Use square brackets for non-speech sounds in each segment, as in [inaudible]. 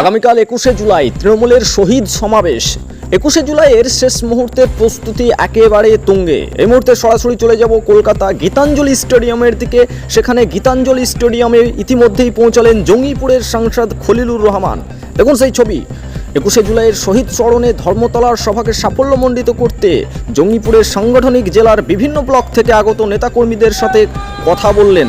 আগামীকাল একুশে জুলাই তৃণমূলের শহীদ সমাবেশ। একুশে জুলাইয়ের শেষ মুহূর্তের প্রস্তুতি একেবারে তুঙ্গে। এই মুহূর্তে সরাসরি চলে যাব কলকাতা গীতাঞ্জলি স্টেডিয়ামের দিকে। সেখানে গীতাঞ্জলি স্টেডিয়ামে ইতিমধ্যেই পৌঁছালেন জঙ্গিপুরের সাংসদ খলিলুর রহমান। দেখুন সেই ছবি। একুশে জুলাইয়ের শহীদ স্মরণে ধর্মতলার সভাকে সাফল্যমণ্ডিত করতে জঙ্গিপুরের সাংগঠনিক জেলার বিভিন্ন ব্লক থেকে আগত নেতাকর্মীদের সাথে কথা বললেন।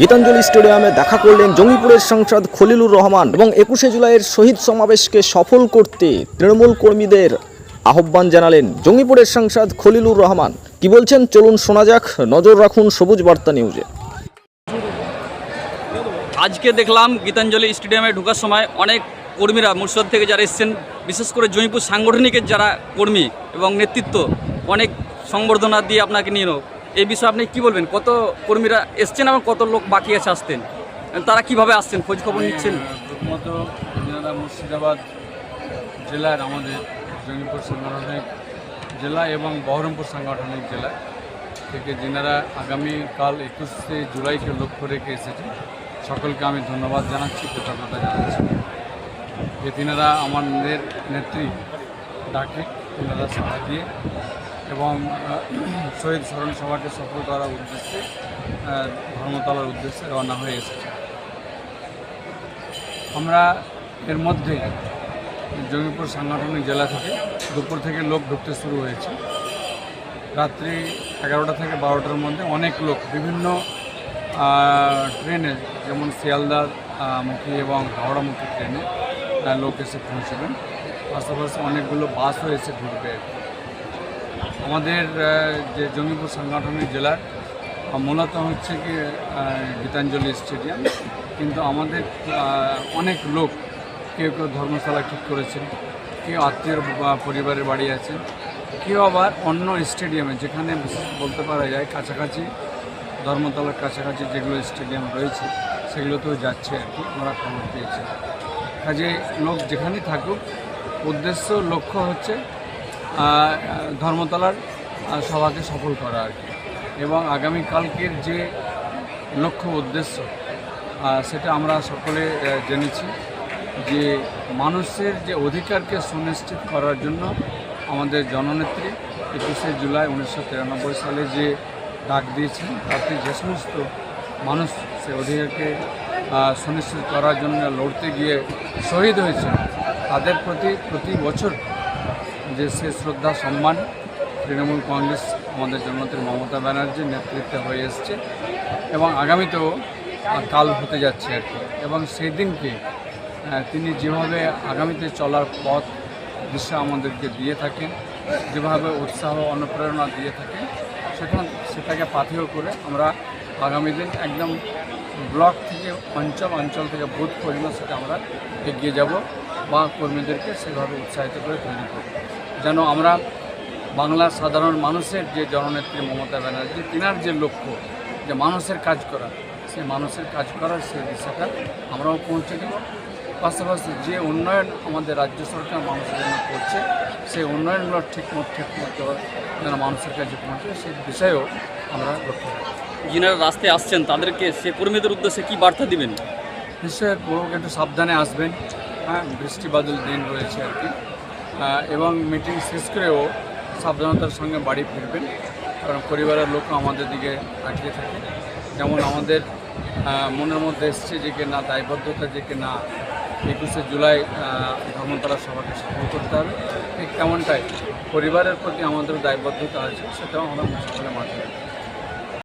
গীতাঞ্জলি স্টেডিয়ামে দেখা করলেন জঙ্গিপুরের সাংসদ খলিলুর রহমান এবং একুশে জুলাইয়ের শহীদ সমাবেশকে সফল করতে তৃণমূল কর্মীদের আহ্বান জানালেন জঙ্গিপুরের সাংসদ খলিলুর রহমান। কি বলছেন? চলুন শোনা যাক। নজর রাখুন সবুজ বার্তা নিউজে। আজকে দেখলাম গীতাঞ্জলি স্টেডিয়ামে ঢোকার সময় অনেক কর্মীরা মুর্শিদাবাদ থেকে যারা এসছেন, বিশেষ করে জয়পুর সাংগঠনিকের যারা কর্মী এবং নেতৃত্ব, অনেক সংবর্ধনা দিয়ে আপনাকে নিয়ে এই বিষয়ে আপনি কি বলবেন? কত কর্মীরা এসছেন এবং কত লোক বাকি আছে আসতেন তারা কীভাবে আসছেন? খোঁজ খবর নিচ্ছেন? প্রথমত যারা মুর্শিদাবাদ জেলার আমাদের জঙ্গিপুর সাংগঠনিক জেলা এবং বহরমপুর সাংগঠনিক জেলা থেকে যিনারা আগামীকাল একুশে জুলাইকে লক্ষ্য রেখে এসেছেন সকলকে আমি ধন্যবাদ জানাচ্ছি কৃতজ্ঞতা জানাচ্ছি। যে তিনারা আমাদের নেত্রী ডাকে তিনারা সাথে দিয়ে এবং [clears throat] শহীদ স্মরণ সভাকে সফল করার উদ্দেশ্যে ধর্মতলার উদ্দেশ্যে রওনা হয়ে এসেছে। আমরা এর মধ্যে জঙ্গিপুর সাংগঠনিক জেলা থেকে দুপুর থেকে লোক ঢুকতে শুরু হয়েছে। রাত্রি এগারোটা থেকে বারোটার মধ্যে অনেক লোক বিভিন্ন ট্রেনে যেমন শিয়ালদা আহ, মুখী এবং হাওড়ামুখী ট্রেনে লোক এসে পৌঁছবেন। পাশাপাশি অনেকগুলো বাসও এসে ঢুকবে। আমাদের যে জঙ্গিপুর সাংগঠনিক জেলার মূলত হচ্ছে কি গীতাঞ্জলি স্টেডিয়াম। কিন্তু আমাদের অনেক লোক, কেউ কেউ ধর্মশালা ঠিক করেছেন, কেউ আত্মীয় পরিবারের বাড়ি আছেন, কেউ আবার অন্য স্টেডিয়ামে, যেখানে বলতে পারা যায় কাছাকাছি, ধর্মতলার কাছাকাছি যেগুলো স্টেডিয়াম রয়েছে, সেগুলোতেও যাচ্ছে আর কি, আমরা খবর পেয়েছি। কাজে লোক যেখানেই থাকুক, উদ্দেশ্য, লক্ষ্য হচ্ছে ধর্মতলার সভাকে সফল করা আর কি। এবং আগামীকালকের যে লক্ষ্য উদ্দেশ্য সেটা আমরা সকলে জেনেছি যে মানুষের যে অধিকারকে সুনিশ্চিত করার জন্য আমাদের জননেত্রী একুশে জুলাই উনিশশো তিরানব্বই সালে যে ডাক দিয়েছেন, তাতে যে সমস্ত মানুষ সে অধিকারকে সুনিশ্চিত করার জন্য লড়তে গিয়ে শহীদ হয়েছে তাদের প্রতি প্রতি বছর যে সে শ্রদ্ধা, সম্মান তৃণমূল কংগ্রেস, আমাদের জননেত্রী মমতা ব্যানার্জির নেতৃত্বে হয়ে এসছে এবং আগামীতেও কাল হতে যাচ্ছে আর কি। এবং সেই দিনকে তিনি যেভাবে আগামীতে চলার পথ, দিশা আমাদেরকে দিয়ে থাকেন, যেভাবে উৎসাহ, অনুপ্রেরণা দিয়ে থাকেন, সেখান সেটাকে পাথেয় করে আমরা আগামী দিন একদম ব্লক থেকে অঞ্চল অঞ্চল থেকে বুথ পর্যন্ত সেটা আমরা এগিয়ে যাব। বা কর্মীদেরকে সেভাবে উৎসাহিত করে তৈরি করব। যেন আমরা বাংলার সাধারণ মানুষের যে জননেত্রী মমতা ব্যানার্জি, তিনার যে লক্ষ্য যে মানুষের কাজ করা, সেই মানুষের কাজ করার সেই দিশাটা আমরাও পৌঁছে দেব। পাশাপাশি যে উন্নয়ন আমাদের রাজ্য সরকার মানুষের জন্য করছে, সেই উন্নয়নগুলো ঠিক মতো ঠিক মতো যেন মানুষের কাছে পৌঁছে, সেই বিষয়েও আমরা লক্ষ্য রাখি যিনারা রাস্তায় আসছেন, তাদেরকে সে কর্মীদের উদ্দেশ্যে কি বার্তা দিবেন? নিশ্চয়ই বলব একটু সাবধানে আসবেন। হ্যাঁ বৃষ্টি বাদল দিন রয়েছে আর কি। এবং মিটিং শেষ করেও সাবধানতার সঙ্গে বাড়ি ফিরবেন। কারণ পরিবারের লোকও আমাদের দিকে তাকিয়ে থাকে। যেমন আমাদের মনের মধ্যে এসছে যে কি না, দায়বদ্ধতা যে কি না, একুশে জুলাই ধর্মতলা সভাকে সফল করতে হবে। ঠিক তেমনটাই পরিবারের প্রতি আমাদের দায়বদ্ধতা আছে, সেটাও আমরা মুসলিমের মাঝে রাখি।